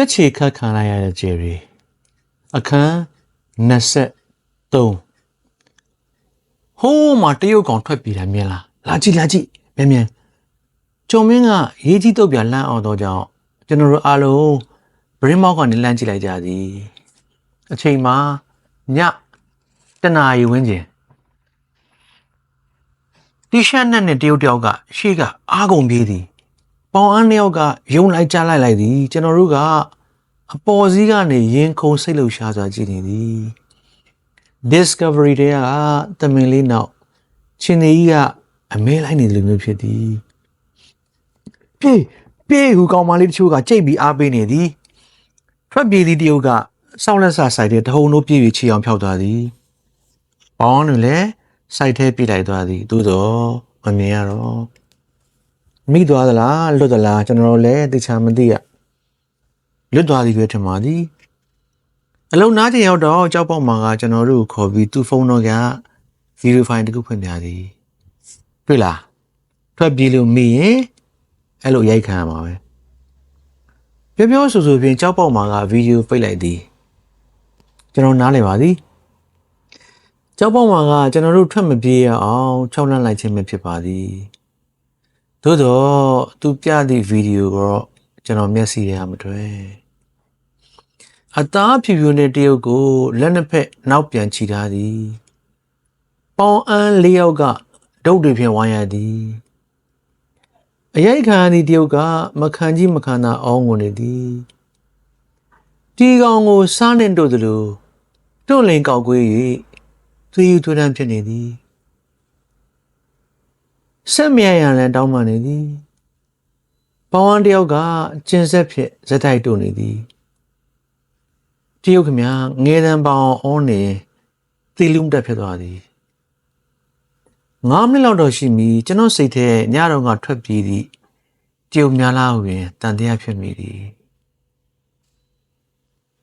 ကြက်ချေခတ်ခံလိုက်ရတဲ့ဂျယ်ရီအခန်း23ဟိုးမှာတရုတ်ကောင်ထွက်ပြေးတာမြင်လားလာကြည့်လာကြည့်မြန်မြန်ကျုံမင်းကရေးကြီးတော့ပြလန့်အောင်တော့ကြောင့်ကျွန်တော်တို့အားလုံးဘရင်းမောက်ကနေလန့်ကြည့်လိုက်ကြသည်အချိန်မှာညတနာရီဝန်းကျင်တီရှပ်နဲ့နဲ့တရုတ်တယောက်ကရှေ့ကအားကုန်ပြေးသည် ပေါင်အန်းနှစ်ယောက်ကယုံလိုက်ကြလိုက်လိုက်သည်ကျွန်တော်တို့ကအပေါ်စီးကနေရင်ခုန်စိတ်လှုပ်ရှားစွာကြည့်နေသည် discovery တဲ့ကတမင်လေးနောက်ချင်းနေကြီးကအမဲလိုက်နေတယ်လို့မျိုးဖြစ်သည်ပြေးပြေးဟူကောင်မလေးတချို့ကကြိတ်ပြီးအားပေးနေသည်ထွက်ပြေးသည်တယောက်ကစောက်လက်ဆာဆိုင်တဲ့တဟုန်တို့ပြေးပြီးချီအောင်ဖြောက်သွားသည်ပေါင်းတွေလည်းစိုက်ထဲပြေးလိုက်သွားသည်သို့တော့မမြင်ရတော့ မိသွားသလားလွတ်သလားကျွန်တော်တို့လည်းသိချာမသိရလွတ်သွားသည်ပဲထင်ပါသည်အလုံးနားချင်ရောက်တော့ကြောက်ပေါက်မှာကကျွန်တော်တို့ကိုခေါ်ပြီးသူ့ဖုန်းတော့ကဗီဒီယိုဖိုင်တစ်ခုဖွင့်ပြသည်တွေ့လားထွက်ပြေးလို့မိရင်အဲ့လိုရိုက်ခံရမှာပဲပြောပြောဆိုဆိုဖြင့်ကြောက်ပေါက်မှာကဗီဒီယိုပိတ်လိုက်သည်ကျွန်တော်နားလည်ပါသည်ကြောက်ပေါက်မှာကကျွန်တော်တို့ထွက်မပြေးရအောင်ခြောက်လန့်လိုက်ခြင်းပဲဖြစ်ပါသည် သို့တော့သူပြသည့်ဗီဒီယိုကတော့ကျွန်တော်မျက်စိထဲမှာမတွေ့အသားဖြူဖြူနဲ့တရုတ်ကိုလက်နှစ်ဖက်နောက်ပြန်ချီထားသည်ပေါင်အန်းလေးယောက်ကဒုတ်တွေဖြင့်ဝိုင်းရသည်အရိုက်ခံရသည့်တရုတ်ကမခံကြီးမခံသာအောင်းကုန်နေသည်ဒီကောင်ကိုစားနေတို့သလိုတွန့်လင်ကောက်ကွေး၍သွေးယူသွေးတန်းဖြစ်နေသည် ဆက်မြရန်လည်းတောင်းပန်နေသည်။ပေါဝန်းတယောက်ကကျင်ဆက်ဖြစ်ဇက်တိုက်တို့နေသည်။တရုတ်ခမငယ်တန်းပေါင်အောနေသီလူမတက်ဖြစ်သွားသည်။9မိနစ်လောက်တော့ရှိပြီကျွန်တော်စိတ်ထဲညတော့ကထွက်ပြေးသည့်တရုတ်များလားဟူရင်တန်တရားဖြစ်မိသည်။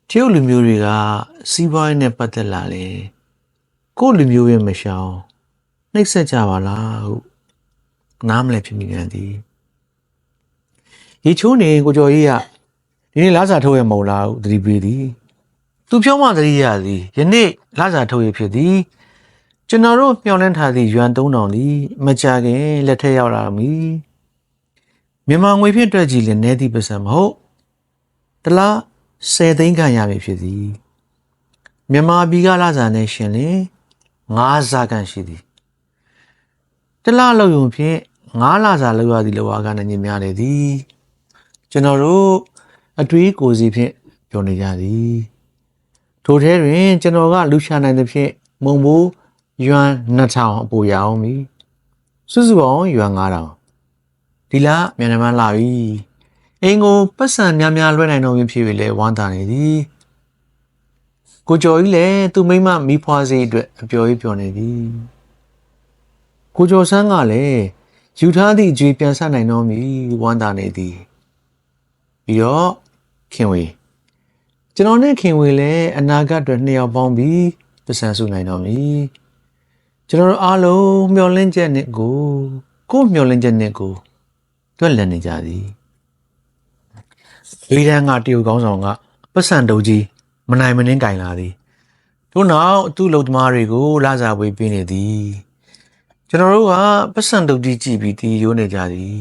တရုတ်လူမျိုးတွေကစီးပွားရေးနဲ့ပတ်သက်လာလေကိုယ့်လူမျိုးရဲ့မရှောင်နှိပ်စက်ကြပါလားဟု နားမလဲဖြစ်မိပြန်သည်ရေချိုးနေကိုကျော်ကြီးကဒီနေ့လာစာထုတ်ရမဟုတ်လားဟုသတိပေးသည် သူဖြောင်းမသတိရသည်ယနေ့လာစာထုတ်ရဖြစ်သည်ကျွန်တော်တို့မျှော်လင့်ထားသည့်ရွမ်3000သည်မကြခင်လက်ထက်ရောက်လာမည်မြန်မာငွေဖြင့်တွက်ကြည့်ရင်နည်းသည့်ပစံမဟုတ်တလား10သိန်းခန့်ရမည်ဖြစ်သည်မြန်မာပြည်ကလာစာနဲ့ရှင်လင်9စာခန့်ရှိသည် တလလောက်ယုံဖြင့်ငါးလစာလောက်ရသည့်လောကနဲ့ညင်များလေသည်ကျွန်တော်တို့အတွေးကိုယ်စီဖြင့်ပြောနေကြသည်ထိုထဲတွင်ကျွန်တော်ကလူရှာနိုင်သဖြင့်မုံဘူးယွမ်2000အပူရအောင်ပြီစုစုပေါင်းယွမ်9000ဒီလမြန်မာမှလာပြီအင်ကိုပတ်စံများများလွှဲနိုင်တော့ပြီဖြစ်ပြီလေဝမ်းသာနေသည်ကိုကျော်ကြီးလည်းသူ့မိမမိဖွားစေအတွက်အပျော်ကြီးပျော်နေသည် ကိုကျော်ဆန်းကလည်းယူထားသည့်အကျွေးပြန်ဆက်နိုင်တော့မည်ဝမ်းသာနေသည်ပြီးတော့ခင်ဝေကျွန်တော်နဲ့ခင်ဝေလည်းအနာဂတ်အတွက်နှစ်ယောက်ပေါင်းပြီးပစံစုနိုင်တော့မည်ကျွန်တော်တို့အားလုံးမျှော်လင့်ချက်နဲ့ကိုကိုယ်မျှော်လင့်ချက်နဲ့ကိုတွက်လက်နေကြသည်လေးတန်းကတရုတ်ကောင်းဆောင်ကပတ်စံတုံးကြီးမနိုင်မနှင်းကင်လာသည်တို့နောက်သူ့လုံသမားတွေကိုလာစားပေးပေးနေသည် ကျွန်တော်တို့ကပတ်စံတုတ်ကြီးကြည့်ပြီးတီးရိုးနေကြသည်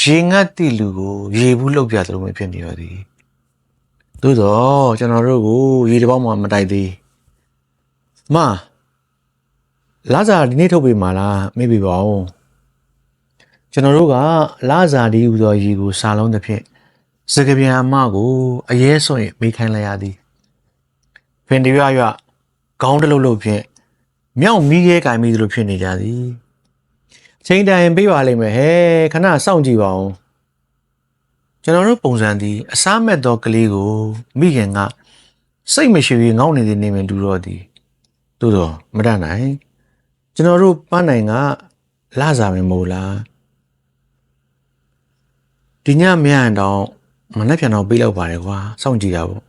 ရေငတ်တိလူကိုရေဘူးလှုပ်ပြသလိုမျိုးဖြစ်နေရသည်သို့တော့ကျွန်တော်တို့ကိုရေတစ်ပေါက်မှမတိုက်သေးမလာဇာဒီနေ့ထုတ်ပေးမှာလားမေ့ပြီပါဦးကျွန်တော်တို့ကလာဇာဒီဟူသောရေကိုစာလုံးတစ်ဖြင့်စကပြန်အမကိုအရေးဆိုရင်မေးခိုင်းလိုက်ရသည်ဖင်တရွရွခေါင်းတစ်လုံးလုံးဖြင့် မြောက်မီးခဲကင်မိသလိုဖြစ်နေကြသည်အချိန်တိုင်ပေးပါလိမ့်မယ်ဟဲ့ခဏစောင့်ကြည့်ပါဦးကျွန်တော်တို့ပုံစံသည်အစားမဲ့သောကလေးကိုမိခင်ကစိတ်မရှိရင်ငေါက်နေသည်နေမတူတော့သည်သို့တော့မတတ်နိုင် ကျွန်တော်တို့ပန်းနိုင်ကလာစားမယ်မို့လားဒီညမရရင်တော့မနေ့ပြန်တော့ပေးလောက်ပါတယ်ကွာစောင့်ကြည့်ရဖို့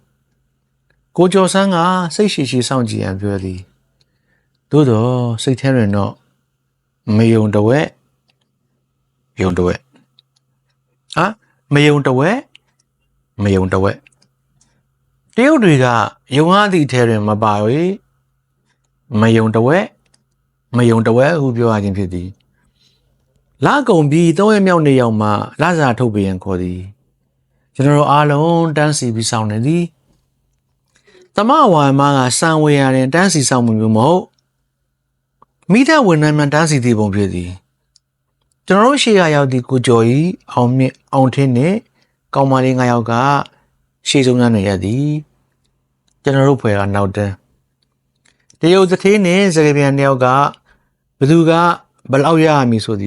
ကိုကျော်ဆန်းကစိတ်ရှိရှိစောင့်ကြည့်ရန်ပြောသည် သို့တော့စိတ်ထဲတွင်တော့မယုံတဝက်ယုံတဝက်ဟာမယုံတဝက်မယုံတဝက်တရုတ်တွေကယုံရသည့်အထဲတွင်မပါ၍မယုံတဝက်မယုံတဝက်ဟုပြောရခြင်းဖြစ်သည်လာကုံပြီးသုံးရက်မြောက်နေ့ရောက်မှလာစာထုတ်ပြန်ခေါ်သည်ကျွန်တော်တို့အားလုံးတန်းစီပြီးဆောင်နေသည်သမဝါမကစံဝေရရင်တန်းစီဆောင်မှုမျိုးမဟုတ် မိသားဝန်ထမ်းများတန်းစီသည့်ပုံဖြစ်သည်ကျွန်တော်တို့ရှေ့ကရောက်ဒီကိုကျော်ကြီးအောင်မြင့်အောင်ထင်းနဲ့ကောင်းမလေး၅ယောက်ကရှေ့ဆုံးကနေရသည်ကျွန်တော်တို့ဖွဲ့ကနောက်တန်းတရုတ်သထေးနဲ့စကပြန်တယောက်ကဘသူကဘယ်လောက်ရရမည်ဆိုသည်